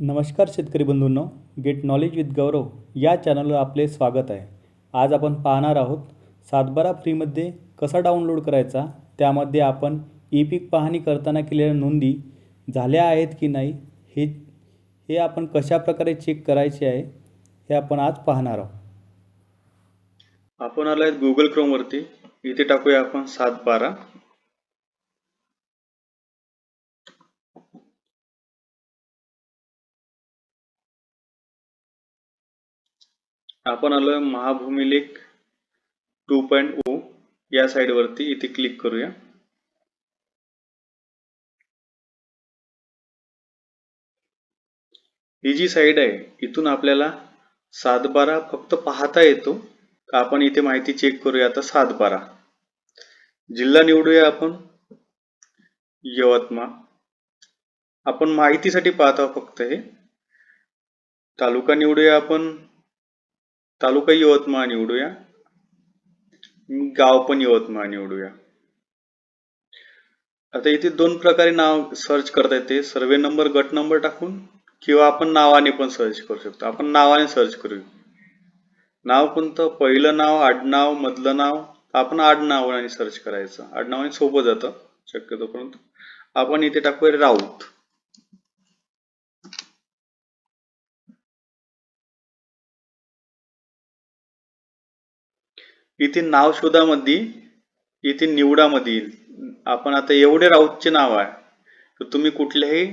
नमस्कार शेतकरी बंधूंनो गेट नॉलेज विथ गौरव या चॅनलवर आपले स्वागत आहे. आज आपण पाहणार आहोत सातबारा फ्रीमध्ये कसा डाउनलोड करायचा त्यामध्ये आपण ई पीक पाहणी करताना केलेल्या नोंदी झाल्या आहेत की नाही हे हे आपण कशा प्रकारे चेक करायचे आहे हे आपण आज पाहणार आहोत. आपण आलोय गुगल क्रोमवरती इथे टाकूया आपण सात आपण आलोय Mahabhumilekh two point O oh या साईड वरती. इथे क्लिक करूया. ही जी साईड आहे इथून आपल्याला सातबारा फक्त पाहता येतो. का आपण इथे माहिती चेक करूया आता सातबारा. जिल्हा निवडूया आपण. यवतमाळ. आपण माहितीसाठी पाहत आहोत फक्त हे. तालुका निवडूया आपण. तालुका यवतमाळ निवडूया. गाव पण यवतमाळ निवडूया. आता इथे दोन प्रकारे नाव सर्च करता येते सर्वे नंबर गट नंबर टाकून किंवा आपण नावाने पण सर्च करू शकतो. आपण नावाने सर्च करू नाव कोणतं? पहिलं नाव आडनाव मधलं नाव. आपण आडनावाने सर्च करायचं. आडनावाने सोपं जातं. शक्यतो परंतु आपण इथे टाकूया राऊत. इथे नाव शोधामध्ये इथे निवडामध्ये येईल आपण आता एवढे राऊतचे नाव आहे. तर तुम्ही कुठल्याही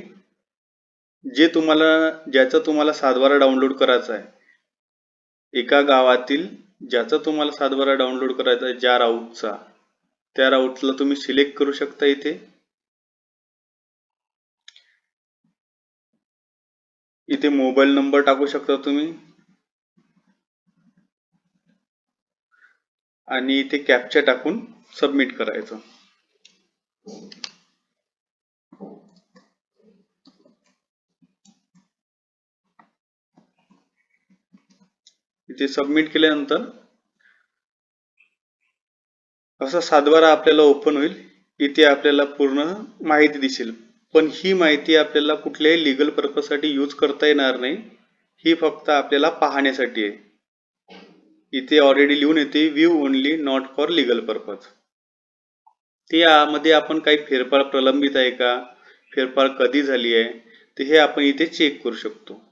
जे तुम्हाला ज्याचा तुम्हाला सातबारा डाउनलोड करायचा आहे एका गावातील ज्याचा तुम्हाला सातबारा डाउनलोड करायचा आहे ज्या राऊटचा त्या राऊटला तुम्ही सिलेक्ट करू शकता इथे. इथे मोबाईल नंबर टाकू शकता तुम्ही. आणि इथे कॅप्चर टाकून सबमिट करायचं. इथे सबमिट केल्यानंतर असा सातबारा आपल्याला ओपन होईल. इथे आपल्याला पूर्ण माहिती दिसेल. पण ही माहिती आपल्याला कुठल्याही लिगल पर्पजसाठी यूज करता येणार नाही. ही फक्त आपल्याला पाहण्यासाठी आहे. इथे ऑलरेडी लिहून येते view only not for legal purpose ते यामध्ये आपण काही फेरफार प्रलंबित आहे का? फेरफार कधी झाली आहे? ते हे आपण इथे चेक करू शकतो.